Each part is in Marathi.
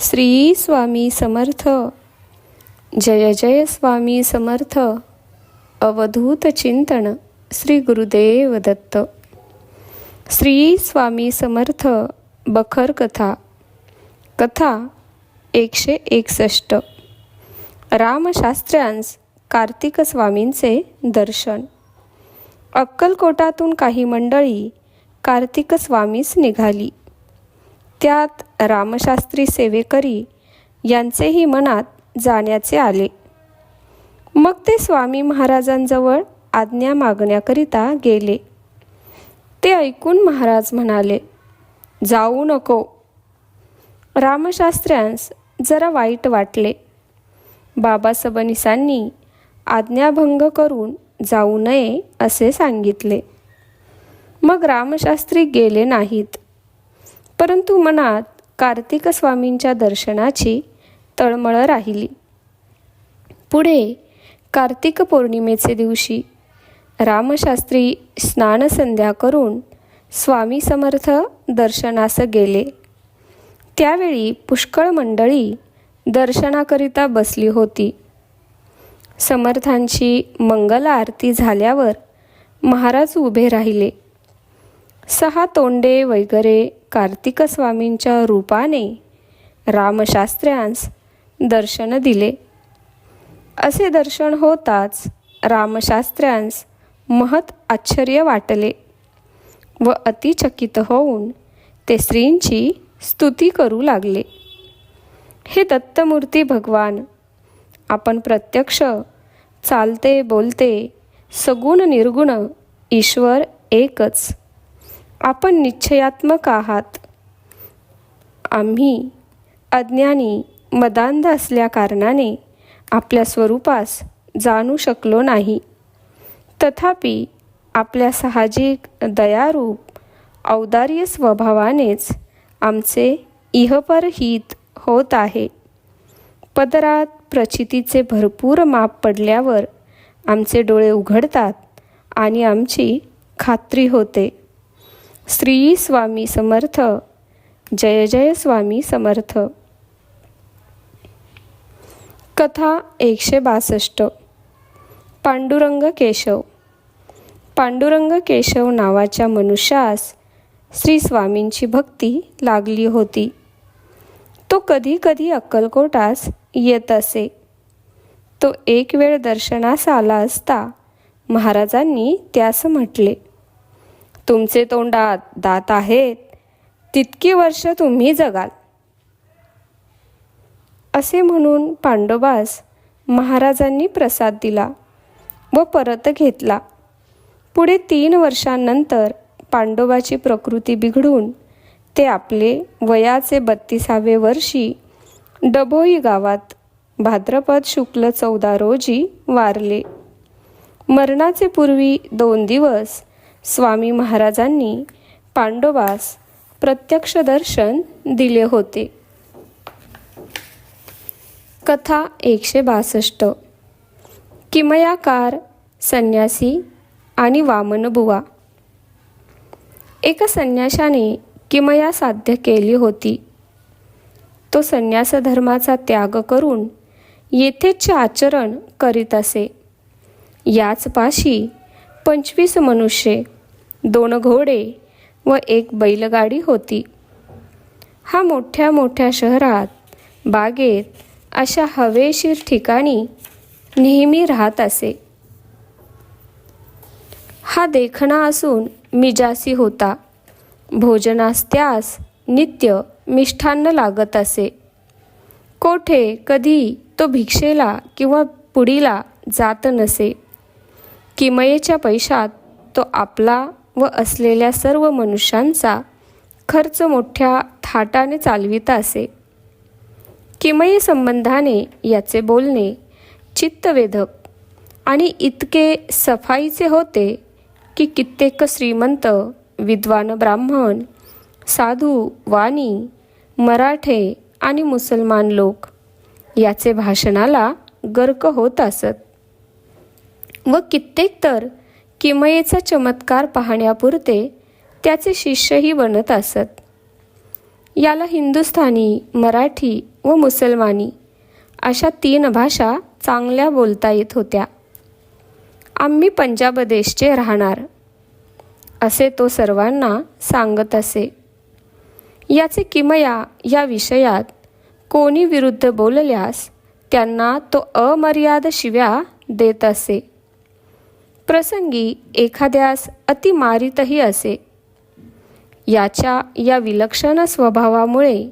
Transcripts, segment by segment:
श्री स्वामी समर्थ. जय जय स्वामी समर्थ. अवधूत चिंतन श्री गुरुदेव दत्त. श्री स्वामी समर्थ बखर कथा. कथा एकशे एकसष्ट. रामशास्त्र्यांस कार्तिक स्वामींचे दर्शन. अक्कलकोटातून काही मंडळी कार्तिक स्वामीस निघाली. त्यात रामशास्त्री सेवेकरी यांचेही मनात जाण्याचे आले. मग ते स्वामी महाराजांजवळ आज्ञा मागण्याकरिता गेले. ते ऐकून महाराज म्हणाले जाऊ नको. रामशास्त्र्यांस जरा वाईट वाटले. बाबा सबनिसांनी आज्ञाभंग करून जाऊ नये असे सांगितले. मग रामशास्त्री गेले नाहीत. परंतु मनात कार्तिक स्वामींच्या दर्शनाची तळमळ राहिली. पुढे कार्तिक पौर्णिमेचे दिवशी रामशास्त्री स्नानसंध्या करून स्वामी समर्थ दर्शनास गेले. त्यावेळी पुष्कळ मंडळी दर्शनाकरिता बसली होती. समर्थांची मंगल आरती झाल्यावर महाराज उभे राहिले. सहा तोंडे वगैरे कार्तिक स्वामींच्या रूपाने रामशास्त्र्यांस दर्शन दिले. असे दर्शन होताच रामशास्त्र्यांस महत आश्चर्य वाटले व अतिचकित होऊन ते स्त्रींची स्तुती करू लागले. हे दत्तमूर्ती भगवान आपण प्रत्यक्ष चालते बोलते सगुण निर्गुण ईश्वर एकच. आपण निश्चयात्मक आहात. आम्ही अज्ञानी मदांध असल्या कारणाने आपल्या स्वरूपास जाणू शकलो नाही. तथापि आपल्या साहजिक दयारूप औदार्य स्वभावानेच आमचे इहपर हित होत आहे. पदरात प्रचितीचे भरपूर माप पडल्यावर आमचे डोळे उघडतात आणि आमची खात्री होते. श्री स्वामी समर्थ. जय जय स्वामी समर्थ. कथा एकशे बासष्ट. पांडुरंग केशव. पांडुरंग केशव नावाच्या मनुष्यास श्री स्वामींची भक्ती लागली होती. तो कधी कधी अक्कलकोटास येत असे. तो एक वेळ दर्शनास आला असता महाराजांनी त्यास म्हटले तुमचे तोंडात दात आहेत तितकी वर्ष तुम्ही जगाल. असे म्हणून पांडोबास महाराजांनी प्रसाद दिला व परत घेतला. पुढे तीन वर्षांनंतर पांडोबाची प्रकृती बिघडून ते आपले वयाचे बत्तीसावे वर्षी डभोई गावात भाद्रपद शुक्ल चौदा रोजी वारले. मरणाचे पूर्वी दोन दिवस स्वामी महाराजांनी पांडोबास प्रत्यक्ष दर्शन दिले होते. कथा एकशे बासष्ट. किमयाकार संन्यासी आणि वामनबुवा एका संन्याशाने किमया साध्य केली होती. तो संन्यास धर्माचा त्याग करून येथेच आचरण करीत असे. याच पाशी पंचवीस मनुष्ये दोन घोडे व एक बैलगाडी होती. हा मोठ्या मोठ्या शहरात बागेत अशा हवेशीर ठिकाणी नेहमी राहत असे. हा देखणा असून मिजासी होता. भोजनास त्यास नित्य मिष्ठान्न लागत असे. कोठे कधी तो भिक्षेला किंवा पुडीला जात नसे. किमयेच्या पैशात तो आपला व असलेल्या सर्व मनुष्यांचा खर्च मोठ्या थाटाने चालवित असे. किमयी संबंधाने याचे बोलणे चित्तवेधक आणि इतके सफाईचे होते की कित्येक श्रीमंत विद्वान ब्राह्मण साधू वाणी मराठे आणि मुसलमान लोक याचे भाषणाला गर्क होत असत. व कित्येक तर किमयेचा चमत्कार पाहण्यापुरते त्याचे शिष्यही बनत असत. याला हिंदुस्थानी मराठी व मुसलमानी अशा तीन भाषा चांगल्या बोलता येत होत्या. आम्ही पंजाब देशचे राहणार असे तो सर्वांना सांगत असे. याचे किमया या विषयात कोणी विरुद्ध बोलल्यास त्यांना तो अमर्याद शिव्या देत असे. प्रसंगी एखाद्यास अतिमारितही असे. याच्या या विलक्षण स्वभावामुळे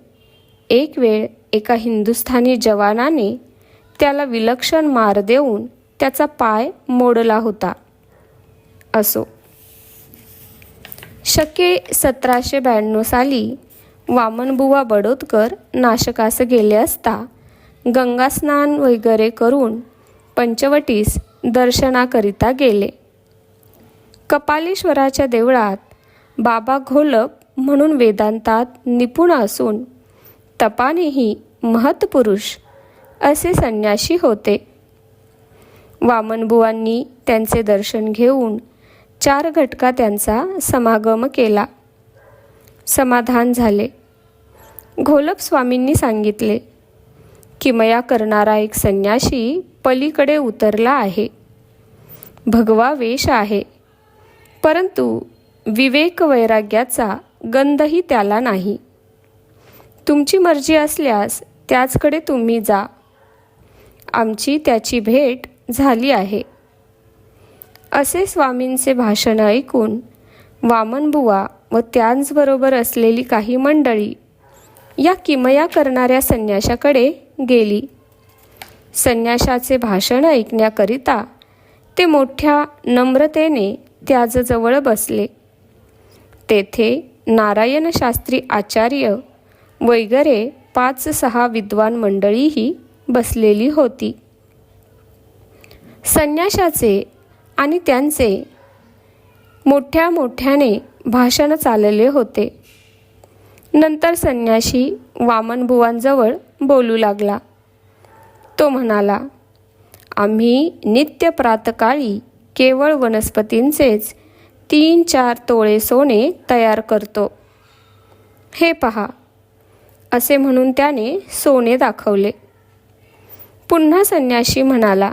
एक वेळ एका हिंदुस्थानी जवानाने त्याला विलक्षण मार देऊन त्याचा पाय मोडला होता. असो. शके सतराशे ब्याण्णव साली वामनबुवा बडोदकर नाशकास गेले असता गंगास्नान वगैरे करून पंचवटीस दर्शनाकरिता गेले. कपालेश्वराच्या देवळात बाबा घोलप म्हणून वेदांतात निपुण असून तपानेही महत्पुरुष असे संन्याशी होते. वामनबुवांनी त्यांचे दर्शन घेऊन चार घटका त्यांचा समागम केला. समाधान झाले. घोलप स्वामींनी सांगितले किमया करणारा एक संन्याशी पलीकडे उतरला आहे. भगवा वेश आहे. परंतु विवेक वैराग्याचा गंधही त्याला नाही. तुमची मर्जी असल्यास त्याचकडे तुम्ही जा. आमची त्याची भेट झाली आहे. असे स्वामींचे भाषण ऐकून वामनबुवा व त्यांचबरोबर असलेली काही मंडळी या किमया करणाऱ्या संन्याशाकडे गेली. संन्याशाचे भाषण ऐकण्याकरिता ते मोठ्या नम्रतेने त्याजवळ बसले. तेथे नारायण शास्त्री आचार्य वगैरे पाच सहा विद्वान मंडळीही बसलेली होती. संन्याशाचे आणि त्यांचे मोठ्या मोठ्याने भाषण चालले होते. नंतर संन्याशी वामनबुवांजवळ बोलू लागला. तो म्हणाला आम्ही नित्य प्रातकाळी केवळ वनस्पतींचेच तीन चार तोळे सोने तयार करतो. हे पहा असे म्हणून त्याने सोने दाखवले. पुन्हा संन्याशी म्हणाला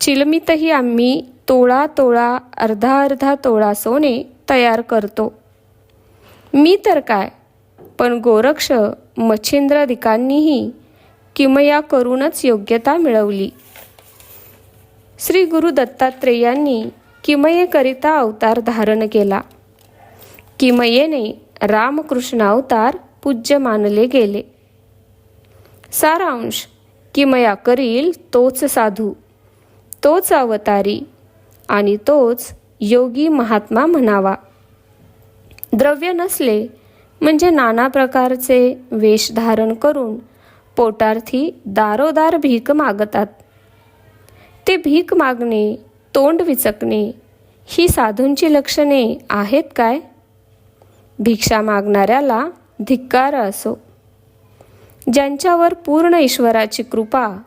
चिलमीतही आम्ही तोळा तोळा अर्धा अर्धा तोळा सोने तयार करतो. मी तर काय पण गोरक्ष मच्छिंद्रदिकांनीही किमया करूनच योग्यता मिळवली. श्री गुरु दत्तात्रेयांनी किमयेकरिता अवतार धारण केला. किमयेने रामकृष्ण अवतार पूज्य मानले गेले. सारांश किमया करील तोच साधू तोच अवतारी आणि तोच योगी महात्मा म्हणावा. द्रव्य नसले म्हणजे नाना प्रकारचे वेश धारण करून पोटार्थी दारोदार भीक मागतात. ते भीक मागणे तोंड विचकणे ही साधूंची लक्षणे आहेत काय? भिक्षा मागणाऱ्याला धिक्कार असो. ज्यांच्यावर पूर्ण ईश्वराची कृपा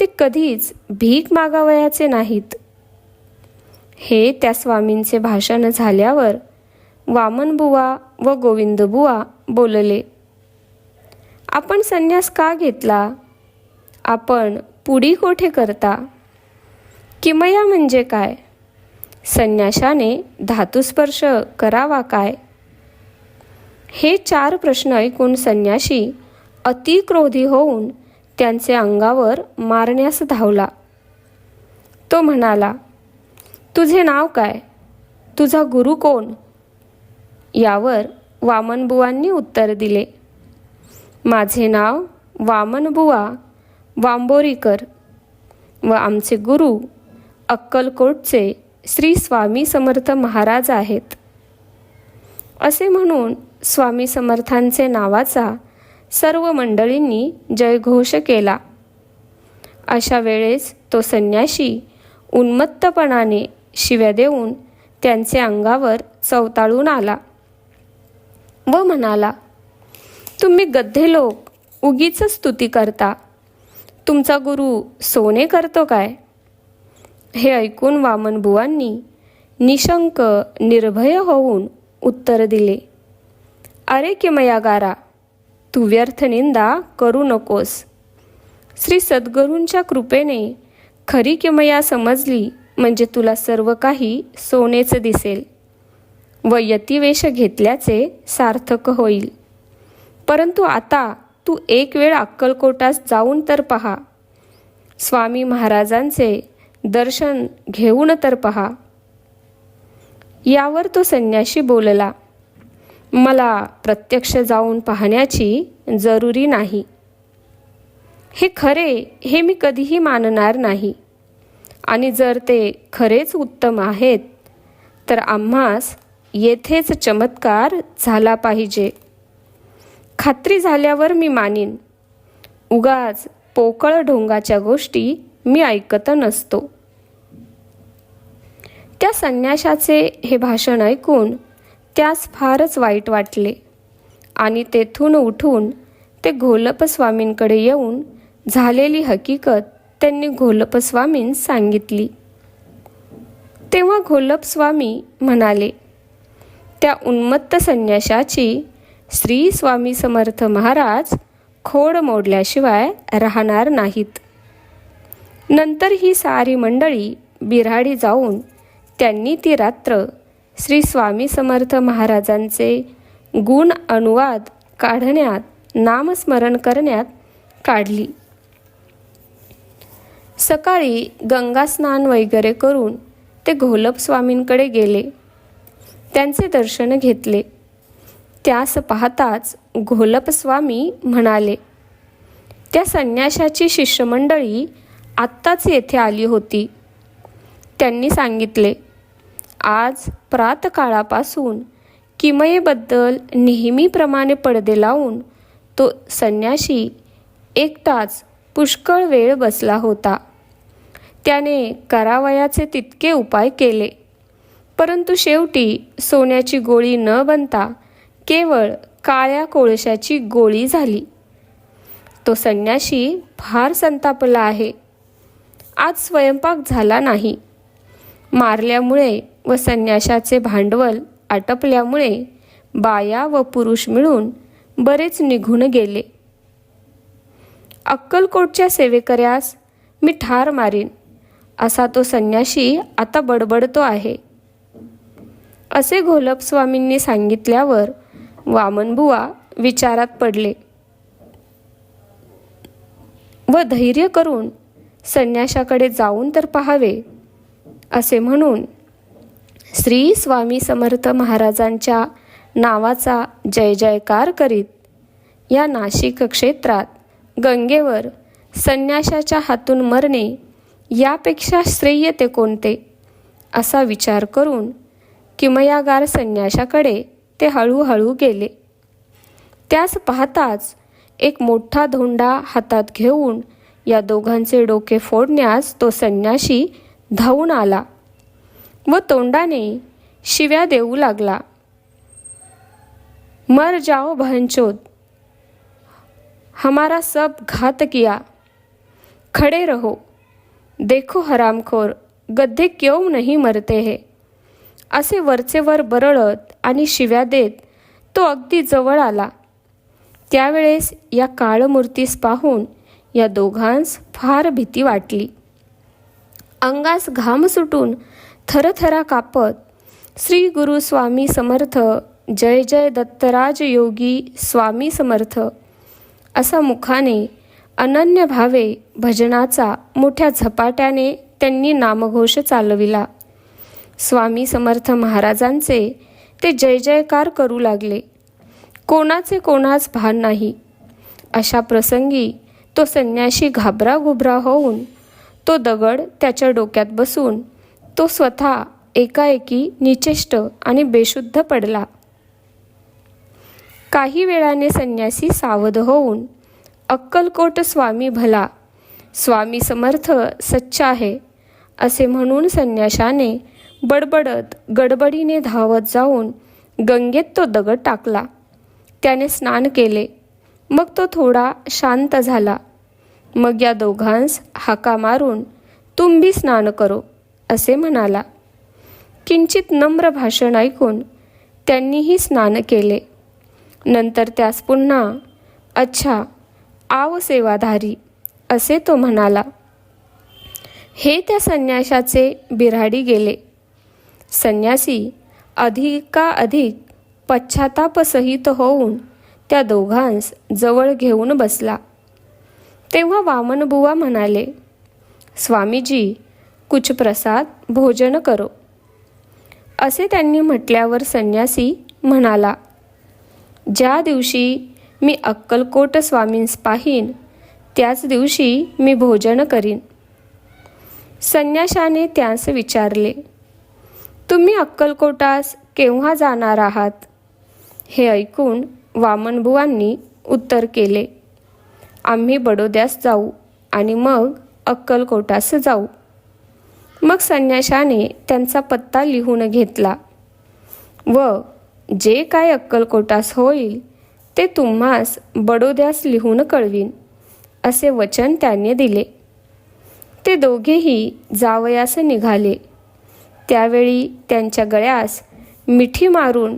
ते कधीच भीक मागावयाचे नाहीत. हे त्या स्वामींचे भाषण झाल्यावर वामनबुवा व गोविंदबुवा बोलले. आपण संन्यास का घेतला? आपण पुढी कोठे करता? किमया म्हणजे काय? संन्याशाने धातुस्पर्श करावा काय? हे चार प्रश्न ऐकून संन्याशी अतिक्रोधी होऊन त्यांचे अंगावर मारण्यास धावला. तो म्हणाला तुझे नाव काय? तुझा गुरु कोण? यावर वामनबुवांनी उत्तर दिले. माझे नाव वामनबुवा वांबोरीकर व आमचे गुरु अक्कलकोटचे श्री स्वामी समर्थ महाराज आहेत. असे म्हणून स्वामी समर्थांचे नावाचा सर्व मंडळींनी जयघोष केला. अशा वेळेस तो संन्याशी उन्मत्तपणाने शिव्या देऊन त्यांचे अंगावर चवताळून आला व म्हणाला तुम्ही गद्धे लोक उगीच स्तुती करता. तुमचा गुरु सोने करतो काय? हे ऐकून वामनबुवांनी निशंक निर्भय होऊन उत्तर दिले. अरे किमयागारा तू व्यर्थ निंदा करू नकोस. श्री सद्गुरूंच्या कृपेने खरी किमया समजली म्हणजे तुला सर्व काही सोनेचं दिसेल. व यतिवेश घेतल्याचे सार्थक होईल. परंतु आता तू एक वेळ अक्कलकोटास जाऊन तर पहा. स्वामी महाराजांचे दर्शन घेऊन तर पहा. यावर तो संन्याशी बोलला मला प्रत्यक्ष जाऊन पाहण्याची जरुरी नाही. हे खरे हे मी कधीही मानणार नाही. आणि जर ते खरेच उत्तम आहेत तर आम्हास येथेच चमत्कार झाला पाहिजे. खात्री झाल्यावर मी मानीन. उगाच पोकळ ढोंगाच्या गोष्टी मी ऐकत नसतो. त्या संन्याशाचे हे भाषण ऐकून त्यास फारच वाईट वाटले आणि तेथून उठून ते घोलपस्वामींकडे येऊन झालेली हकीकत त्यांनी घोलपस्वामीं सांगितली. तेव्हा घोलपस्वामी म्हणाले त्या उन्मत्त संन्याशाची श्री स्वामी समर्थ महाराज खोड मोडल्याशिवाय राहणार नाहीत. नंतर ही सारी मंडळी बिराडी जाऊन त्यांनी ती रात्र श्री स्वामी समर्थ महाराजांचे गुण अनुवाद काढण्यात नामस्मरण करण्यात काढली. सकाळी गंगास्नान वगैरे करून ते घोलप स्वामींकडे गेले. त्यांचे दर्शन घेतले. त्यास पाहताच घोलपस्वामी म्हणाले त्या संन्याशाची शिष्यमंडळी आत्ताच येथे आली होती. त्यांनी सांगितले आज प्रातकाळापासून किमयेबद्दल नेहमीप्रमाणे पडदे लावून तो संन्याशी एकटाच पुष्कळ वेळ बसला होता. त्याने करावयाचे तितके उपाय केले. परंतु शेवटी सोन्याची गोळी न बनता केवळ काळ्या कोळशाची गोळी झाली. तो संन्याशी फार संतापला आहे. आज स्वयंपाक झाला नाही. मारल्यामुळे व संन्याशाचे भांडवल आटपल्यामुळे बाया व पुरुष मिळून बरेच निघून गेले. अक्कलकोटच्या सेवेकऱ्यास मी ठार मारीन असा तो संन्याशी आता बडबडतो आहे. असे घोलप स्वामींनी सांगितल्यावर वामनबुवा विचारात पडले. व धैर्य करून संन्याशाकडे जाऊन तर पाहावे असे म्हणून श्री स्वामी समर्थ महाराजांच्या नावाचा जय जयकार करीत या नाशिक क्षेत्रात गंगेवर संन्याशाच्या हातून मरणे यापेक्षा श्रेय ते कोणते? असा विचार करून किमयागार संन्याशाकडे ते हळूहळू गेले. त्यास पाहताच एक मोठा धोंडा हातात घेऊन या दोघांचे डोके फोडण्यास तो संन्याशी धावून आला व तोंडाने शिव्या देऊ लागला. मर जाओ बहनचोद. हमारा सब घात किया. खड़े रहो. देखो हरामखोर गद्दे क्यों नहीं मरते है? असे वरचेवर बरळत आणि शिव्या देत तो अगदी जवळ आला. त्यावेळेस या काळमूर्तीस पाहून या दोघांस फार भीती वाटली. अंगास घाम सुटून थरथरा कापत श्री गुरु स्वामी समर्थ जय जय दत्तराज योगी स्वामी समर्थ असा मुखाने अनन्य भावे भजनाचा मोठ्या झपाट्याने त्यांनी नामघोष चालविला. स्वामी समर्थ महाराजांचे ते जय जयकार करू लागले. कोणाचे कोणाच भान नाही. अशा प्रसंगी तो संन्याशी घाबरा घुबरा होऊन तो दगड त्याच्या डोक्यात बसून तो स्वतः एकाएकी निचेष्ट आणि बेशुद्ध पडला. काही वेळाने संन्यासी सावध होऊन अक्कलकोट स्वामी भला स्वामी समर्थ सच्चा आहे असे म्हणून संन्याशाने बडबडत गडबडीने धावत जाऊन गंगेत तो दगड टाकला. त्याने स्नान केले. मग तो थोडा शांत झाला. मग या दोघांस हाका मारून तुम्ही स्नान करो असे म्हणाला. किंचित नम्र भाषण ऐकून त्यांनीही स्नान केले. नंतर त्यास पुन्हा अच्छा आव सेवाधारी असे तो म्हणाला. हे त्या संन्याशाचे बिऱ्हाडी गेले. संन्यासी अधिकाधिक पश्चातापसहित होऊन त्या दोघांस जवळ घेऊन बसला. तेव्हा वामनबुवा म्हणाले स्वामीजी कुछ प्रसाद भोजन करो. असे त्यांनी म्हटल्यावर संन्यासी म्हणाला ज्या दिवशी मी अक्कलकोट स्वामींस पाहीन त्याच दिवशी मी भोजन करीन. संन्याशाने त्यास विचारले तुम्ही अक्कलकोटास केव्हा जाणार आहात? हे ऐकून वामनबुवांनी उत्तर केले आम्ही बडोद्यास जाऊ आणि मग अक्कलकोटास जाऊ. मग संन्याशाने त्यांचा पत्ता लिहून घेतला व जे काय अक्कलकोटास होईल ते तुम्हास बडोद्यास लिहून कळवीन असे वचन त्याने दिले. ते दोघेही जावयास निघाले. त्यावेळी त्यांच्या गळ्यास मिठी मारून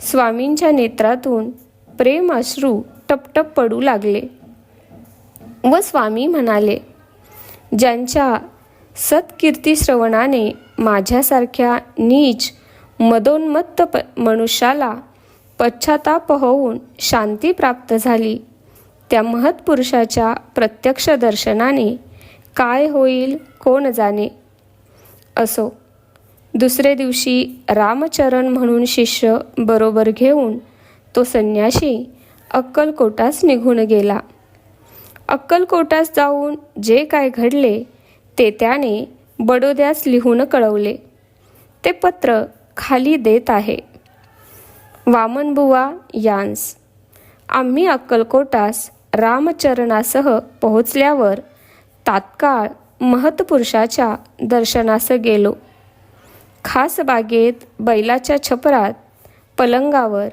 स्वामींच्या नेत्रातून प्रेम अश्रू टपटप पडू लागले. व स्वामी म्हणाले ज्यांच्या सत्कीर्ती श्रवणाने माझ्यासारख्या नीच मदोन्मत्त प मनुष्याला पश्चाताप होऊन शांती प्राप्त झाली. त्या महत्पुरुषाच्या प्रत्यक्ष दर्शनाने काय होईल कोण जाणे? असो दुसरे दिवशी रामचरण म्हणून शिष्य बरोबर घेऊन तो संन्याशी अक्कलकोटास निघून गेला. अक्कलकोटास जाऊन जे काय घडले ते त्याने बडोद्यास लिहून कळवले. ते पत्र खाली देत आहे. वामनबुवा यांस आम्ही अक्कलकोटास रामचरणासह पोहोचल्यावर तात्काळ महत्पुरुषाच्या दर्शनास गेलो. खास बागेत बैलाच्या छपरात पलंगावर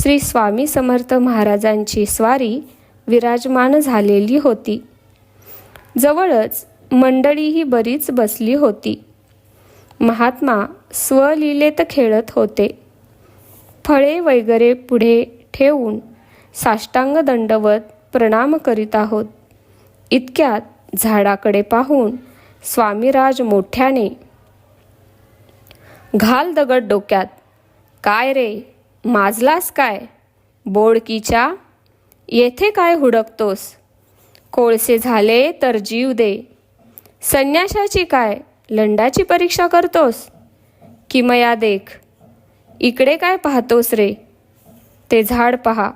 श्री स्वामी समर्थ महाराजांची स्वारी विराजमान झालेली होती. जवळच मंडळीही बरीच बसली होती. महात्मा स्वलीलेत खेळत होते. फळे वगैरे पुढे ठेवून साष्टांग दंडवत प्रणाम करीत आहोत. इतक्यात झाडाकडे पाहून स्वामीराज मोठ्याने घाल दगड डोक्यात. काय रे? माजलास काय? बोडकीच्या? येथे काय हुडकतोस? कोळसे झाले तर जीव दे. संन्याशाची काय? लंडाची परीक्षा करतोस? किमया देख. इकडे काय पाहतोस रे? ते झाड पहा.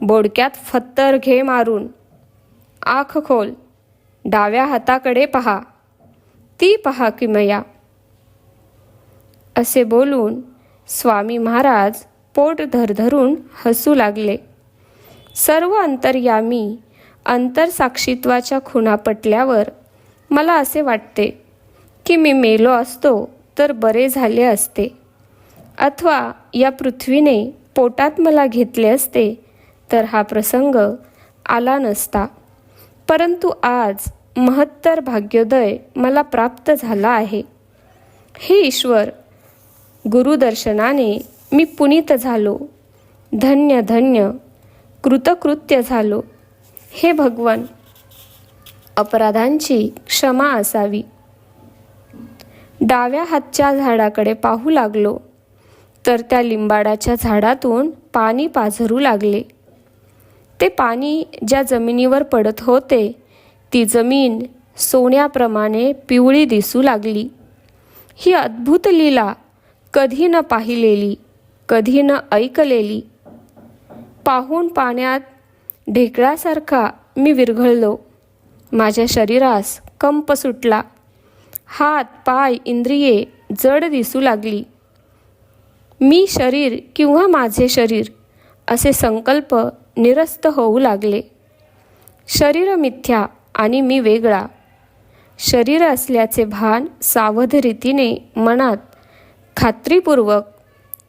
बोडक्यात फत्तर घे मारून. आख खोल. डाव्या हाताकडे पहा. ती पहा किमया. असे बोलून स्वामी महाराज पोट धरधरून हसू लागले. सर्व अंतर्यामी अंतरसाक्षित्वाच्या खुणा पटल्यावर मला असे वाटते की मी मेलो असतो तर बरे झाले असते. अथवा या पृथ्वीने पोटात मला घेतले असते तर हा प्रसंग आला नसता. परंतु आज महत्तर भाग्योदय मला प्राप्त झाला आहे. हे ईश्वर गुरुदर्शनाने मी पुनीत झालो. धन्य धन्य. कृतकृत्य झालो. हे भगवान. अपराधांची क्षमा असावी. डाव्या हातच्या झाडाकडे पाहू लागलो. तर त्या लिंबाडाच्या झाडातून पाणी पाझरू लागले. ते पाणी ज्या जमिनीवर पडत होते ती जमीन सोन्याप्रमाणे पिवळी दिसू लागली. ही अद्भुत लीला कधी न पाहिलेली कधी न ऐकलेली. पाहून पाण्यात ढेकळासारखा मी विरघळलो. माझ्या शरीरास कंप सुटला. हात पाय इंद्रिये जड दिसू लागली. मी शरीर किंवा माझे शरीर असे संकल्प निरस्त होऊ लागले. शरीर मिथ्या आणि मी वेगळा. शरीर असल्याचे भान सावध रीतीने मनात खात्रीपूर्वक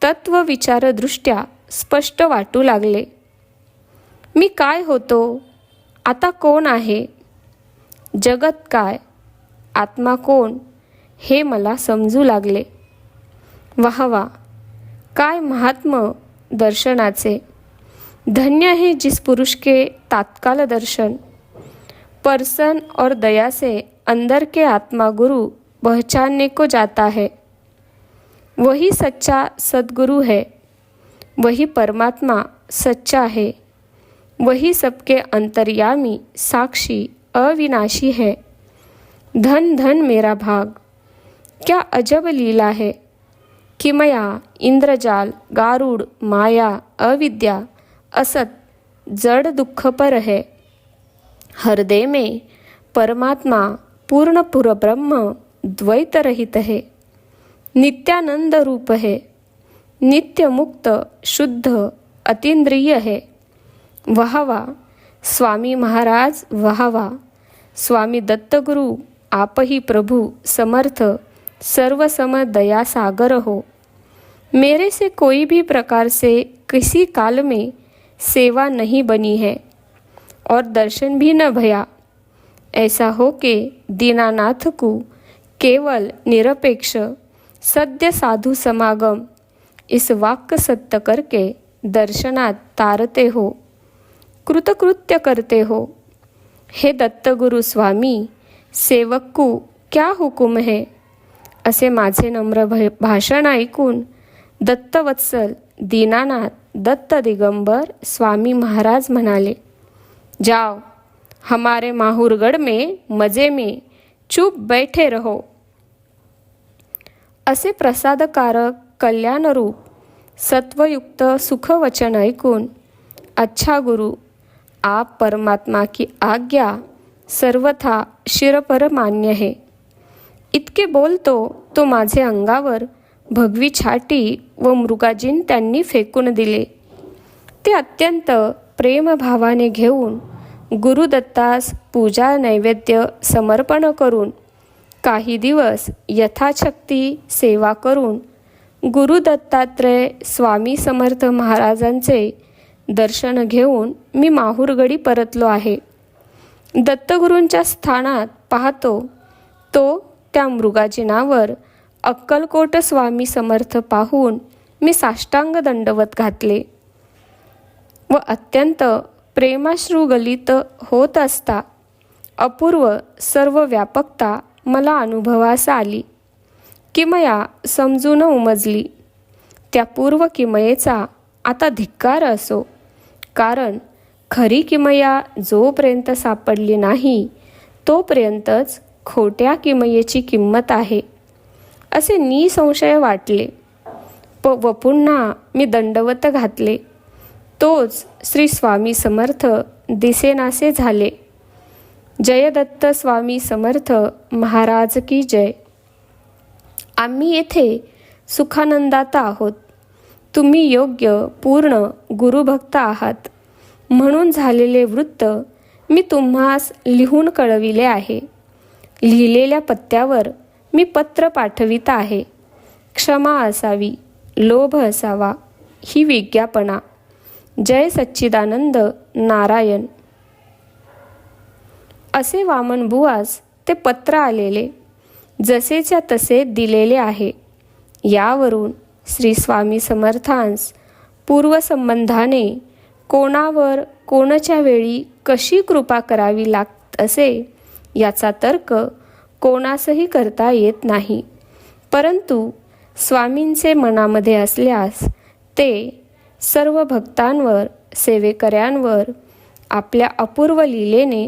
तत्वविचारदृष्ट्या स्पष्ट वाटू लागले. मी काय होतो? आता कोण आहे? जगत काय? आत्मा कोण? हे मला समजू लागले. वाह वा काय महात्म दर्शनाचे. धन्य है जिस पुरुष के तात्काल दर्शन. पर्सन और दया से अंदर के आत्मा गुरु पहचानने को जाता है. वही सच्चा सदगुरु है वही परमात्मा सच्चा है वही सबके अंतर्यामी साक्षी अविनाशी है। धन धन मेरा भाग क्या अजब लीला है कि मया इंद्रजाल गारुड माया अविद्या असत जड़ दुख पर है। हृदय में परमात्मा पूर्ण पुर ब्रह्म द्वैत रहित है। नित्यानंद रूप है। नित्य मुक्त शुद्ध, अतीन्द्रिय है। वाह वाह स्वामी महाराज वाह वाह स्वामी दत्तगुरु, आप ही प्रभु, समर्थ, सर्वसम दया सागर हो। मेरे से कोई भी प्रकार से किसी काल में सेवा नहीं बनी है और दर्शन भी न भया। ऐसा हो के दीनानाथ को केवल निरपेक्ष सद्य साधु समागम. इस वाक्य सत्य करके दर्शनात तारते हो. कृतकृत्य करते हो. हे दत्तगुरु स्वामी सेवक्कू क्या हुकुम है? असे माझे नम्र भ भाषण ऐकून दत्तवत्सल दीनानाथ दत्त दिगंबर स्वामी महाराज म्हणाले जाओ हमारे माहूरगढ़ में मजे में चुप बैठे रहो. असे प्रसादकारक कल्याणरूप सत्वयुक्त सुखवचन ऐकून अच्छा गुरु आप परमात्मा की आज्ञा सर्वथा शिरपर मान्य है. इतके बोलतो तो माझे अंगावर भगवी छाटी व मृगाजीन त्यांनी फेकून दिले. ते अत्यंत प्रेमभावाने घेऊन गुरुदत्तास पूजा नैवेद्य समर्पण करून काही दिवस यथाशक्ती सेवा करून गुरुदत्तात्रय स्वामी समर्थ महाराजांचे दर्शन घेऊन मी माहूरगडी परतलो आहे. दत्तगुरूंच्या स्थानात पाहतो तो त्या मृगाजिनावर अक्कलकोट स्वामी समर्थ पाहून मी साष्टांग दंडवत घातले व अत्यंत प्रेमाश्रू गलित होत असता अपूर्व सर्व व्यापकता मला अनुभवास आली. किमया समजून उमजली. त्या पूर्व किमयेचा आता धिक्कार असो. कारण खरी किमया जोपर्यंत सापडली नाही तोपर्यंतच खोट्या किमयेची किंमत आहे असे निसंशय वाटले. प व पुन्हा मी दंडवत घातले. तोच श्री स्वामी समर्थ दिसेनासे झाले. जयदत्त स्वामी समर्थ महाराज की जय. आम्ही येथे सुखानंदात आहोत. तुम्ही योग्य पूर्ण गुरुभक्त आहात. म्हणून झालेले वृत्त मी तुम्हास लिहून कळविले आहे. लिहिलेल्या पत्त्यावर मी पत्र पाठवित आहे. क्षमा असावी लोभ असावा ही विज्ञापना. जय सच्चिदानंद नारायण. असे वामन बुवास ते पत्र आलेले जसेच्या तसे दिलेले आहे. यावरून श्री स्वामी समर्थांस पूर्वसंबंधाने कोणावर कोणाच्या वेळी कशी कृपा करावी लागत असे याचा तर्क कोणासही करता येत नाही. परंतु स्वामींचे मनामध्ये असल्यास ते सर्व भक्तांवर सेवेकऱ्यांवर आपल्या अपूर्व लीलेने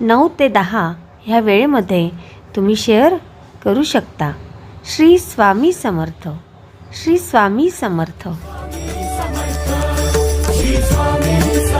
नऊ ते दहा ह्या वेळेमध्ये तुम्ही शेअर करू शकता. श्री स्वामी समर्थ. श्री स्वामी समर्थ. श्री स्वामी समर्थ.